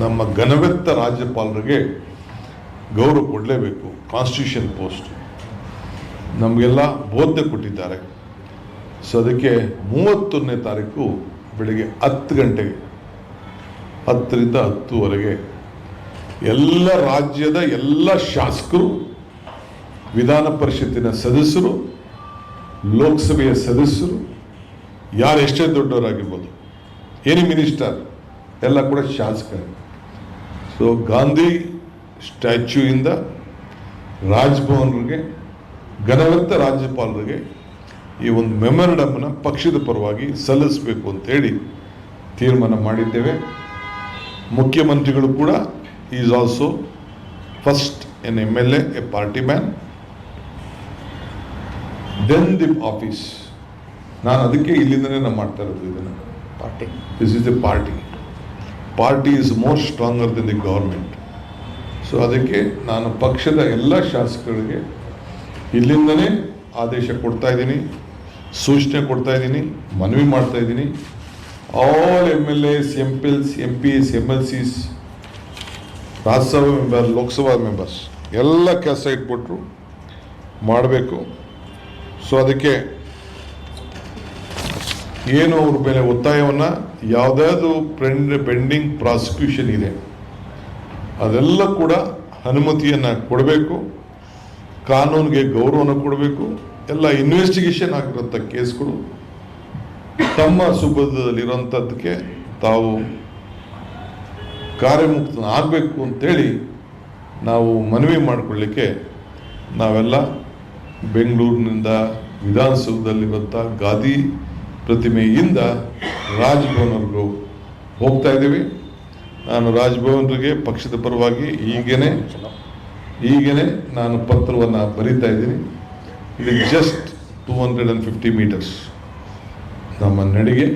ನಮ್ಮ ಘನವೆತ್ತ ರಾಜ್ಯಪಾಲರಿಗೆ ಗೌರವ ಕೊಡಲೇಬೇಕು ಕಾನ್ಸ್ಟಿಟ್ಯೂಷನ್ ಪೋಸ್ಟ್ ನಮಗೆಲ್ಲ ಬೋಧ್ಯ ಕೊಟ್ಟಿದ್ದಾರೆ. ಸೊ ಅದಕ್ಕೆ ಮೂವತ್ತೊಂದನೇ ತಾರೀಕು ಬೆಳಿಗ್ಗೆ ಹತ್ತು ಗಂಟೆಗೆ, ಹತ್ತರಿಂದ ಹತ್ತುವರೆಗೆ ಎಲ್ಲ ರಾಜ್ಯದ ಎಲ್ಲ ಶಾಸಕರು, ವಿಧಾನ ಪರಿಷತ್ತಿನ ಸದಸ್ಯರು, ಲೋಕಸಭೆಯ ಸದಸ್ಯರು, ಯಾರು ಎಷ್ಟೇ ದೊಡ್ಡವರಾಗಿರ್ಬೋದು ಎನಿ ಮಿನಿಸ್ಟರ್ ಎಲ್ಲ ಕೂಡ ಶಾಸಕರು. ಸೊ ಗಾಂಧಿ ಸ್ಟ್ಯಾಚ್ಯೂಯಿಂದ ರಾಜ್ಭವನ್ಗೆ ಘನವಂತ ರಾಜ್ಯಪಾಲರಿಗೆ ಈ ಒಂದು ಮೆಮೊರಂಡಮ್ನ ಪಕ್ಷದ ಪರವಾಗಿ ಸಲ್ಲಿಸಬೇಕು ಅಂತೇಳಿ ತೀರ್ಮಾನ ಮಾಡಿದ್ದೇವೆ. ಮುಖ್ಯಮಂತ್ರಿಗಳು ಕೂಡ is also first an M L A a party man then the office ನಾನು ಅದಕ್ಕೆ ಇಲ್ಲಿಂದನೇ ನಾನು ಮಾಡ್ತಾ ಇರೋದು ಇದನ್ನು. Party this is a party party is more stronger than the government so ಅದಕ್ಕೆ ನಾನು ಪಕ್ಷದ ಎಲ್ಲ ಶಾಸಕರಿಗೆ ಇಲ್ಲಿಂದನೇ ಆದೇಶ ಕೊಡ್ತಾ ಇದ್ದೀನಿ, ಸೂಚನೆ ಕೊಡ್ತಾ ಇದ್ದೀನಿ, ಮನವಿ ಮಾಡ್ತಾ ಇದ್ದೀನಿ. All M L As M pills M Ps M L Cs Rajya Sabha member Lok Sabha members ಎಲ್ಲ ಕೆಲಸ ಇಟ್ಬಿಟ್ರು ಮಾಡಬೇಕು. ಸೊ ಅದಕ್ಕೆ ಏನು ಅವ್ರ ಮೇಲೆ ಒತ್ತಾಯವನ್ನು, ಯಾವುದಾದ್ರು ಪೆಂಡ್ ಪೆಂಡಿಂಗ್ ಪ್ರಾಸಿಕ್ಯೂಷನ್ ಇದೆ. ಅದೆಲ್ಲ ಕೂಡ ಅನುಮತಿಯನ್ನು ಕೊಡಬೇಕು, ಕಾನೂನಿಗೆ ಗೌರವನ ಕೊಡಬೇಕು, ಎಲ್ಲ ಇನ್ವೆಸ್ಟಿಗೇಷನ್ ಆಗಿರೋಂಥ ಕೇಸ್ಗಳು ತಮ್ಮ ಸುಭದ್ರದಲ್ಲಿರೋಂಥದ್ದಕ್ಕೆ ತಾವು ಕಾರ್ಯಮುಕ್ತ ಆಗಬೇಕು ಅಂತೇಳಿ ನಾವು ಮನವಿ ಮಾಡಿಕೊಳ್ಳಿಕ್ಕೆ ನಾವೆಲ್ಲ ಬೆಂಗಳೂರಿನಿಂದ ವಿಧಾನಸೌಧದಲ್ಲಿರುವಂಥ ಗಾದಿ ಪ್ರತಿಮೆಯಿಂದ ರಾಜಭವನವರೆಗೂ ಹೋಗ್ತಾ ಇದ್ದೀವಿ. ನಾನು ರಾಜಭವನರಿಗೆ ಪಕ್ಷದ ಪರವಾಗಿ ಈಗೇನೆ ಈಗೇನೆ ನಾನು ಪತ್ರವನ್ನು ಬರೀತಾ ಇದ್ದೀನಿ. ಇದು just two hundred and fifty metres ನಮ್ಮ ನಡಿಗೆ,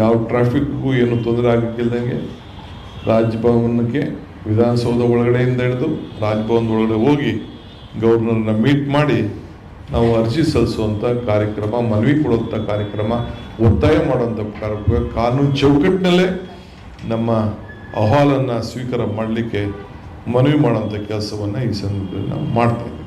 ಯಾವ ಟ್ರಾಫಿಕ್ಗೂ ಏನು ತೊಂದರೆ ಆಗಕ್ಕಿಲ್ದಂಗೆ ರಾಜಭವನಕ್ಕೆ ವಿಧಾನಸೌಧ ಒಳಗಡೆಯಿಂದ ಹಿಡಿದು ರಾಜಭವನದ ಒಳಗಡೆ ಹೋಗಿ ಗವರ್ನರನ್ನ ಮೀಟ್ ಮಾಡಿ ನಾವು ಅರ್ಜಿ ಸಲ್ಲಿಸುವಂಥ ಕಾರ್ಯಕ್ರಮ, ಮನವಿ ಕೊಡುವಂಥ ಕಾರ್ಯಕ್ರಮ, ಒತ್ತಾಯ ಮಾಡುವಂಥ ಕಾರ್ಯಕ್ರಮ, ಕಾನೂನು ಚೌಕಟ್ಟಿನಲ್ಲೇ ನಮ್ಮ ಅಹವಾಲನ್ನು ಸ್ವೀಕಾರ ಮಾಡಲಿಕ್ಕೆ, ಮನವಿ ಮಾಡುವಂಥ ಕೆಲಸವನ್ನು ಈ ಸಂದರ್ಭದಲ್ಲಿ ನಾವು ಮಾಡ್ತಾ ಇದ್ದೀವಿ.